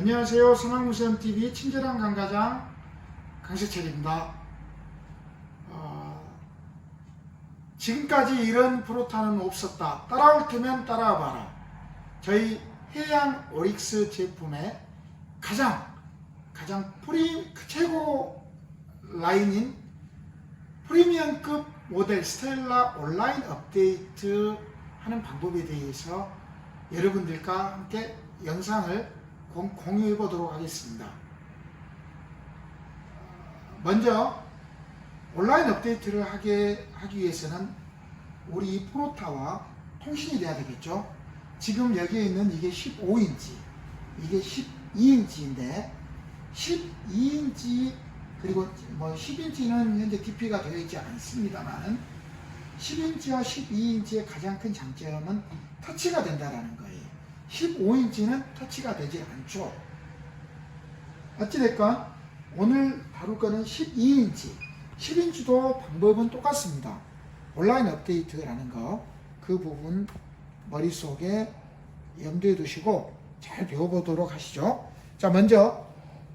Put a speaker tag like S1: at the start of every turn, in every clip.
S1: 안녕하세요. 성황무세umTV 친절한 강가장 강세철입니다. 어, 지금까지 이런 프로타는 없었다. 따라올 테면 따라와 봐라. 저희 해양 오릭스 제품의 가장 가장 프리 최고 라인인 프리미엄급 모델 스텔라 온라인 업데이트 하는 방법에 대해서 여러분들과 함께 영상을 공, 공유해 보도록 하겠습니다. 먼저 온라인 업데이트를 하게 하기 위해서는 우리 프로타와 통신이 돼야 되겠죠. 지금 여기에 있는 이게 15인치, 이게 12인치인데 12인치 그리고 뭐 10인치는 현재 DP가 되어 있지 않습니다만 10인치와 12인치의 가장 큰 장점은 터치가 된다라는 거예요. 15인치는 터치가 되지 않죠. 어찌됐건 오늘 다룰 거는 12인치. 10인치도 방법은 똑같습니다. 온라인 업데이트라는 거, 그 부분 머릿속에 염두에 두시고 잘 배워보도록 하시죠. 자, 먼저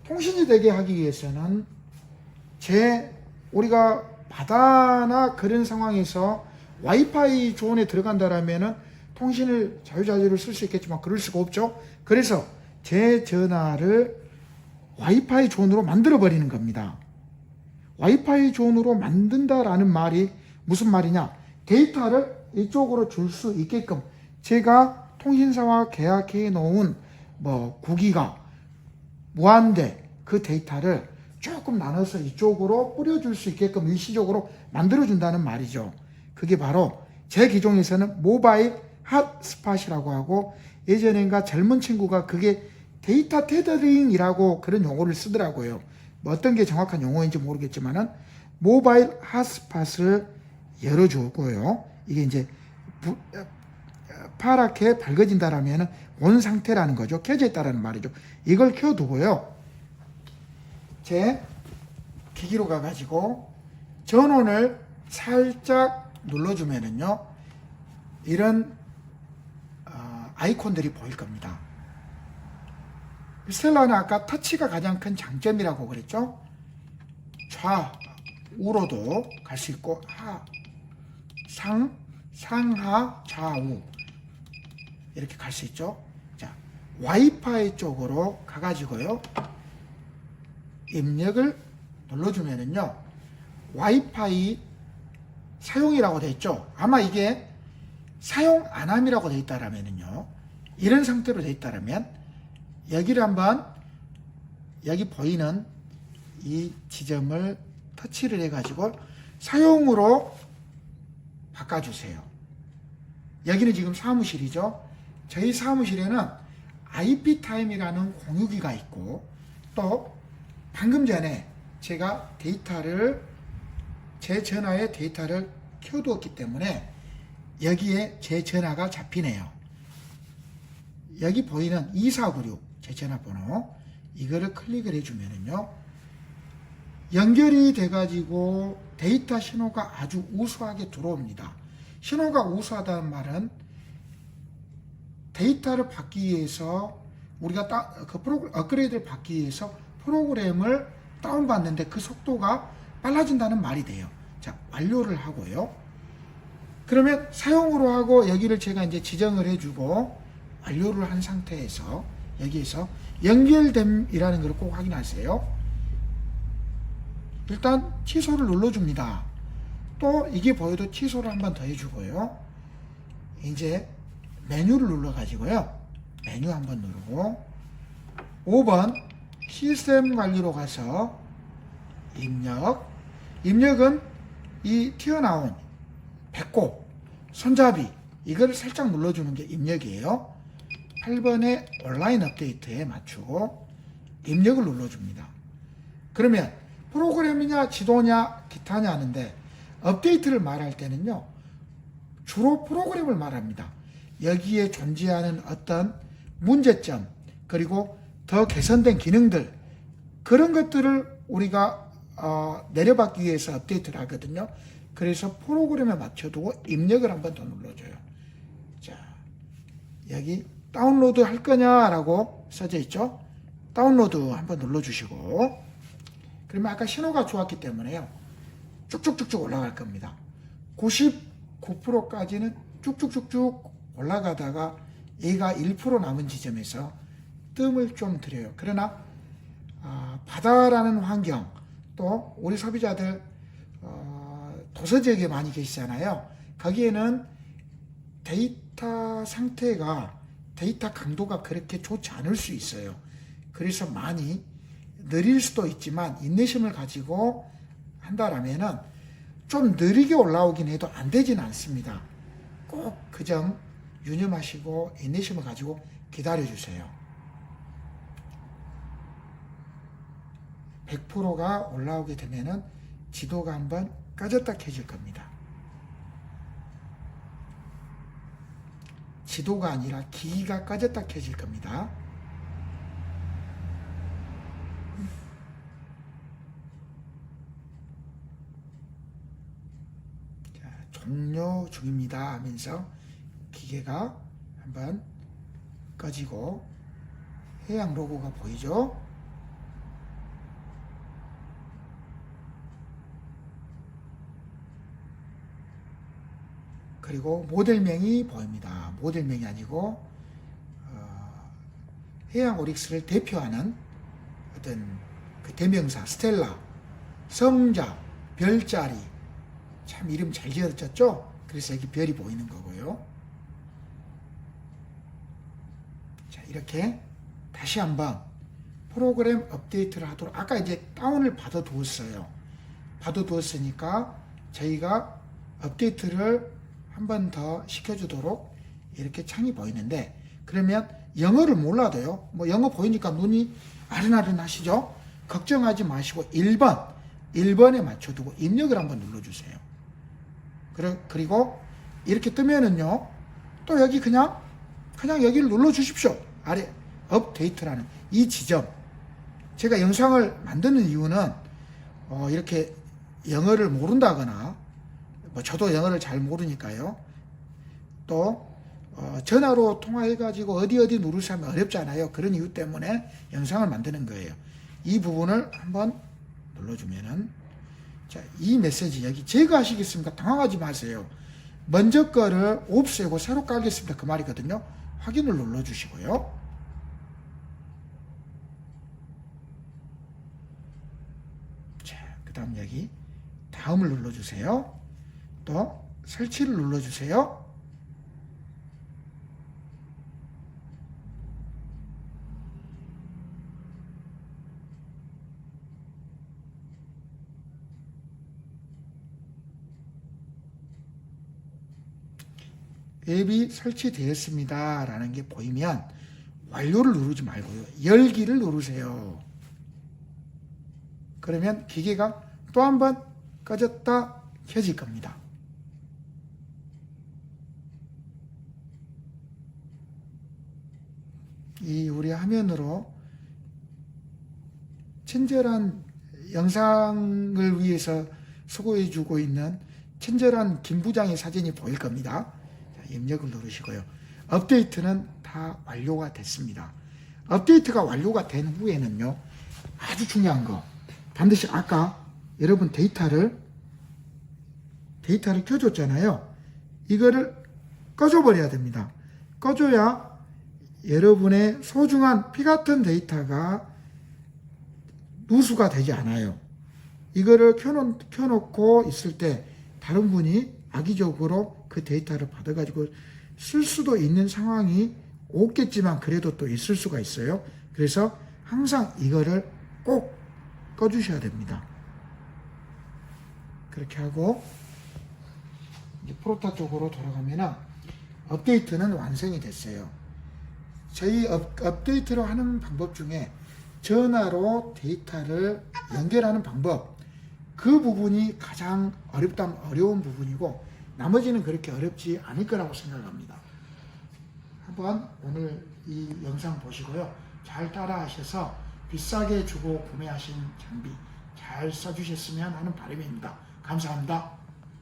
S1: 통신이 되게 하기 위해서는 제 우리가 바다나 그런 상황에서 와이파이 존에 들어간다라면은 통신을 자유자재로 쓸 수 있겠지만 그럴 수가 없죠. 그래서 제 전화를 와이파이 존으로 만들어 버리는 겁니다. 와이파이 존으로 만든다라는 말이 무슨 말이냐? 데이터를 이쪽으로 줄 수 있게끔 제가 통신사와 계약해 놓은 뭐 구기가 무한대 그 데이터를 조금 나눠서 이쪽으로 뿌려줄 수 있게끔 일시적으로 만들어준다는 말이죠. 그게 바로 제 기종에서는 모바일 핫스팟이라고 하고 예전엔가 젊은 친구가 그게 데이터 테더링이라고 그런 용어를 쓰더라고요. 뭐 어떤 게 정확한 용어인지 모르겠지만은 모바일 핫스팟을 열어주고요. 이게 이제 부, 파랗게 밝아진다라면은 온 상태라는 거죠. 켜져 있다라는 말이죠. 이걸 켜두고요. 제 기기로 가가지고 전원을 살짝 눌러주면은요. 이런 어, 아이콘들이 보일 겁니다. 스텔라는 아까 터치가 가장 큰 장점이라고 그랬죠. 좌우로도 갈 수 있고 하, 상, 상하, 좌우 이렇게 갈 수 있죠. 자, 와이파이 쪽으로 가가지고요. 입력을 눌러주면은요. 와이파이 사용이라고 되어 있죠. 아마 이게 사용 안함이라고 되어 있다라면은요. 이런 상태로 되어 있다라면 여기를 한번 여기 보이는 이 지점을 터치를 해가지고 사용으로 바꿔주세요. 여기는 지금 사무실이죠. 저희 사무실에는 IP 타임이라는 공유기가 있고 또 방금 전에 제가 데이터를 제 전화에 데이터를 켜두었기 때문에 여기에 제 전화가 잡히네요. 여기 보이는 2496 제 전화번호 이거를 클릭을 해주면은요 연결이 돼가지고 데이터 신호가 아주 우수하게 들어옵니다. 신호가 우수하다는 말은 데이터를 받기 위해서 우리가 따, 그 프로, 업그레이드를 받기 위해서 프로그램을 다운받는데 그 속도가 빨라진다는 말이 돼요. 자, 완료를 하고요. 그러면 사용으로 하고 여기를 제가 이제 지정을 해주고 완료를 한 상태에서 여기에서 연결됨이라는 걸 꼭 확인하세요. 일단 취소를 눌러줍니다. 또 이게 보여도 취소를 한 번 더 해주고요. 이제 메뉴를 눌러가지고요. 메뉴 한 번 누르고 5번 시스템 관리로 가서 입력 입력은 이 튀어나온 배꼽 손잡이 이거를 살짝 눌러주는 게 입력이에요. 8번의 온라인 업데이트에 맞추고 입력을 눌러줍니다. 그러면 프로그램이냐 지도냐 기타냐 하는데 업데이트를 말할 때는요. 주로 프로그램을 말합니다. 여기에 존재하는 어떤 문제점 그리고 더 개선된 기능들 그런 것들을 우리가 어, 내려받기 위해서 업데이트를 하거든요. 그래서 프로그램에 맞춰두고 입력을 한 번 더 눌러줘요. 자 여기 다운로드 할 거냐라고 써져 있죠. 다운로드 한 번 눌러주시고 그러면 아까 신호가 좋았기 때문에요. 쭉쭉쭉쭉 올라갈 겁니다. 99%까지는 쭉쭉쭉쭉 올라가다가 얘가 1% 남은 지점에서 뜸을 좀 들여요. 그러나 아, 바다라는 환경 또 우리 소비자들 어, 도서 지역에 많이 계시잖아요. 거기에는 데이터 상태가 데이터 강도가 그렇게 좋지 않을 수 있어요. 그래서 많이 느릴 수도 있지만 인내심을 가지고 한다라면은 좀 느리게 올라오긴 해도 안 되진 않습니다. 꼭 그 점 유념하시고 인내심을 가지고 기다려 주세요. 100%가 올라오게 되면은 지도가 한번 꺼졌다 켜질 겁니다. 지도가 아니라 기기가 꺼졌다 켜질 겁니다. 자, 종료 중입니다 하면서 기계가 한번 꺼지고 해양 로고가 보이죠? 그리고 모델명이 보입니다. 모델명이 아니고 어, 해양 오릭스를 대표하는 어떤 그 대명사 스텔라, 성자, 별자리 참 이름 잘 지어졌죠? 그래서 여기 별이 보이는 거고요. 자 이렇게 다시 한번 프로그램 업데이트를 하도록 아까 이제 다운을 받아 두었어요. 받아 두었으니까 저희가 업데이트를 한 번 더 시켜주도록 이렇게 창이 보이는데 그러면 영어를 몰라도요. 뭐 영어 보이니까 눈이 아른아른 하시죠? 걱정하지 마시고 1번 1번에 맞춰두고 입력을 한번 눌러주세요. 그리고 이렇게 뜨면은요. 또 여기 그냥 그냥 여기를 눌러주십시오. 아래 업데이트라는 이 지점. 제가 영상을 만드는 이유는 어, 이렇게 영어를 모른다거나 뭐 저도 영어를 잘 모르니까요. 또 어, 전화로 통화해가지고 어디 어디 누르시면 어렵잖아요. 그런 이유 때문에 영상을 만드는 거예요. 이 부분을 한번 눌러주면은 자, 이 메시지 여기 제거하시겠습니까? 당황하지 마세요. 먼저 거를 없애고 새로 깔겠습니다. 그 말이거든요. 확인을 눌러주시고요. 자, 그 다음 여기 다음을 눌러주세요. 또 설치를 눌러주세요. 앱이 설치되었습니다. 라는 게 보이면 완료를 누르지 말고요. 열기를 누르세요. 그러면 기계가 또 한 번 꺼졌다 켜질 겁니다. 이 우리 화면으로 친절한 영상을 위해서 수고해 주고 있는 친절한 김 부장의 사진이 보일 겁니다. 자, 입력을 누르시고요. 업데이트는 다 완료가 됐습니다. 업데이트가 완료가 된 후에는요, 아주 중요한 거. 반드시 아까 여러분 데이터를, 데이터를 켜줬잖아요. 이거를 꺼줘버려야 됩니다. 꺼줘야 여러분의 소중한 피 같은 데이터가 누수가 되지 않아요. 이거를 켜놓, 켜놓고 있을 때 다른 분이 악의적으로 그 데이터를 받아가지고 쓸 수도 있는 상황이 없겠지만 그래도 또 있을 수가 있어요. 그래서 항상 이거를 꼭 꺼주셔야 됩니다. 그렇게 하고 이제 프로타 쪽으로 돌아가면은 업데이트는 완성이 됐어요. 저희 업, 업데이트를 하는 방법 중에 전화로 데이터를 연결하는 방법 그 부분이 가장 어렵다 어려운 부분이고 나머지는 그렇게 어렵지 않을 거라고 생각합니다. 한번 오늘 이 영상 보시고요. 잘 따라 하셔서 비싸게 주고 구매하신 장비 잘 써주셨으면 하는 바람입니다. 감사합니다.